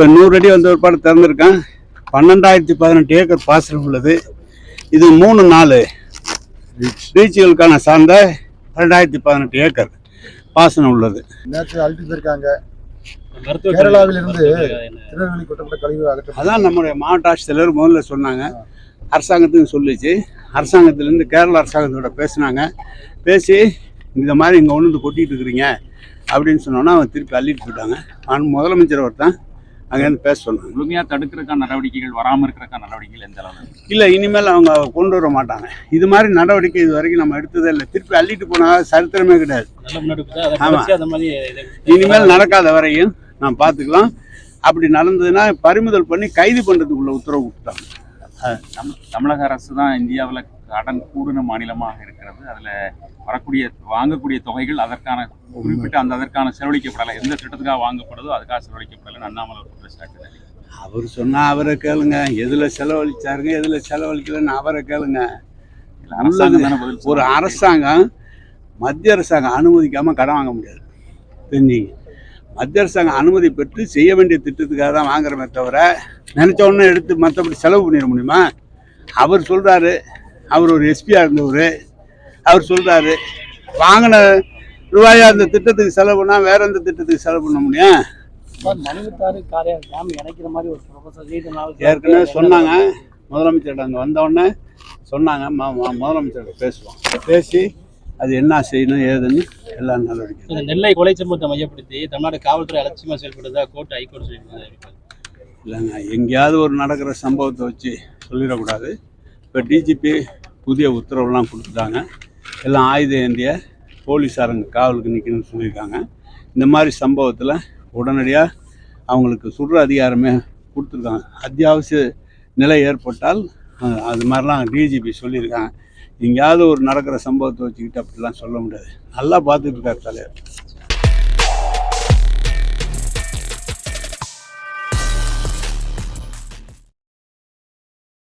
இப்போ நூறு அடி வந்த ஒரு பாடு திறந்துருக்கேன். பன்னெண்டாயிரத்தி பதினெட்டு ஏக்கர் பாசனம் உள்ளது. இது மூணு நாலு ரீச்சுகளுக்கான சார்ந்த பன்னெண்டாயிரத்தி பதினெட்டு ஏக்கர் பாசனம் உள்ளது. நேற்று அழுத்தி மருத்துவ கேரளாவிலிருந்து திருநெல்வேலி கொட்டப்பட்ட கழிவு அதான் நம்முடைய மாவட்ட ஆட்சித்தலைவர் முதல்ல சொன்னாங்க. அரசாங்கத்துக்கு சொல்லிச்சு. அரசாங்கத்திலேருந்து கேரள அரசாங்கத்தோட பேசினாங்க. பேசி இந்த மாதிரி இங்கே ஒன்று வந்து கொட்டிட்டு இருக்கிறீங்க அப்படின்னு சொன்னோன்னா அவங்க திருப்பி அள்ளிட்டு போயிட்டாங்க. ஆனால் முதலமைச்சர் ஒருத்தன். அங்கேருந்து பேச சொன்னாங்க முழுமையா தடுக்கிறதுக்கான நடவடிக்கைகள் வராம இருக்கிறதுக்கான நடவடிக்கைகள் எந்த அளவு இல்லை இனிமேல் அவங்க கொண்டு வர மாட்டாங்க. இது மாதிரி நடவடிக்கை இது வரைக்கும் நம்ம எடுத்ததே இல்லை. திருப்பி அள்ளிட்டு போனால் சரித்திரமே கிடையாது. நல்ல முன்னெடுப்பு தான். அதை ஆமா. குறைச்சு அந்த மாதிரி இதை- இனிமேல் நடக்காத வரையும் நாம் பார்த்துக்கலாம். அப்படி நடந்ததுன்னா பறிமுதல் பண்ணி கைது பண்ணுறதுக்குள்ள உத்தரவு தம்- தமிழக அரசு தான் இந்தியாவில் கடன் கூடின மாநிலமாக இருக்கிறது. அதுல வரக்கூடிய வாங்கக்கூடிய தொகைகள் அதற்கான குறிப்பிட்ட அந்த அதற்கான செலவழிக்கப்படலை எந்த திட்டத்துக்காக வாங்கப்படுதோ அதுக்காக செலவழிக்கப்படலை அண்ணாமலை ஒரு குற்றச்சாட்டு அவர் சொன்னா அவரை கேளுங்க. எதுல செலவழிச்சாருங்க எதுல செலவழிக்கலன்னு அவரை கேளுங்க. அரசாங்கம் ஒரு. அரசாங்கம் மத்திய அரசாங்கம் அனுமதிக்காம கடன் வாங்க முடியாது. தெரிஞ்சுங்க. மத்திய அரசாங்கம் அனுமதி பெற்று செய்ய வேண்டிய திட்டத்துக்காக தான் வாங்குறமே தவிர நினைச்ச உடனே எடுத்து மற்றபடி செலவு பண்ணிட முடியுமா? அவர் சொல்றாரு. அவர் ஒரு எஸ்பியா இருந்தவர். அவர் சொல்றாரு வாங்கின ரூபாயை அந்த திட்டத்துக்கு செலவு பண்ணா வேற எந்த திட்டத்துக்கு செலவு பண்ண முடியும்? ஏற்கனவே சொன்னாங்க. முதலமைச்சர்கிட்ட அங்கே வந்தோடனே சொன்னாங்க. ம- ம- முதலமைச்சர்கிட்ட பேசுவோம். பேசி அது என்ன செய்யணும் ஏதுன்னு எல்லா நடவடிக்கை நெல்லை கொலை சம்பவத்தை மையப்படுத்தி தமிழ்நாடு காவல்துறை அலட்சியமா செயல்படுதா கோர்ட் ஹைகோர்ட் சொல்லியிருக்காங்க இல்லைங்க எங்கேயாவது ஒரு நடக்கிற சம்பவத்தை வச்சு சொல்லிடக்கூடாது. இப்போ டிஜிபி புதிய உத்தரவுலாம் கொடுத்துட்டாங்க. எல்லாம் ஆயுத ஏந்திய போலீஸாரங்க காவலுக்கு நிற்கணும்னு சொல்லியிருக்காங்க. இந்த மாதிரி சம்பவத்தில் உடனடியாக அவங்களுக்கு சுடுற அதிகாரமே கொடுத்துருக்காங்க. அத்தியாவசிய நிலை ஏற்பட்டால் அது மாதிரிலாம் டிஜிபி சொல்லியிருக்காங்க. எங்கேயாவது ஒரு நடக்கிற சம்பவத்தை வச்சுக்கிட்டு அப்படிலாம் சொல்ல முடியாது. நல்லா பார்த்துட்டு இருக்கார் தலைவர்.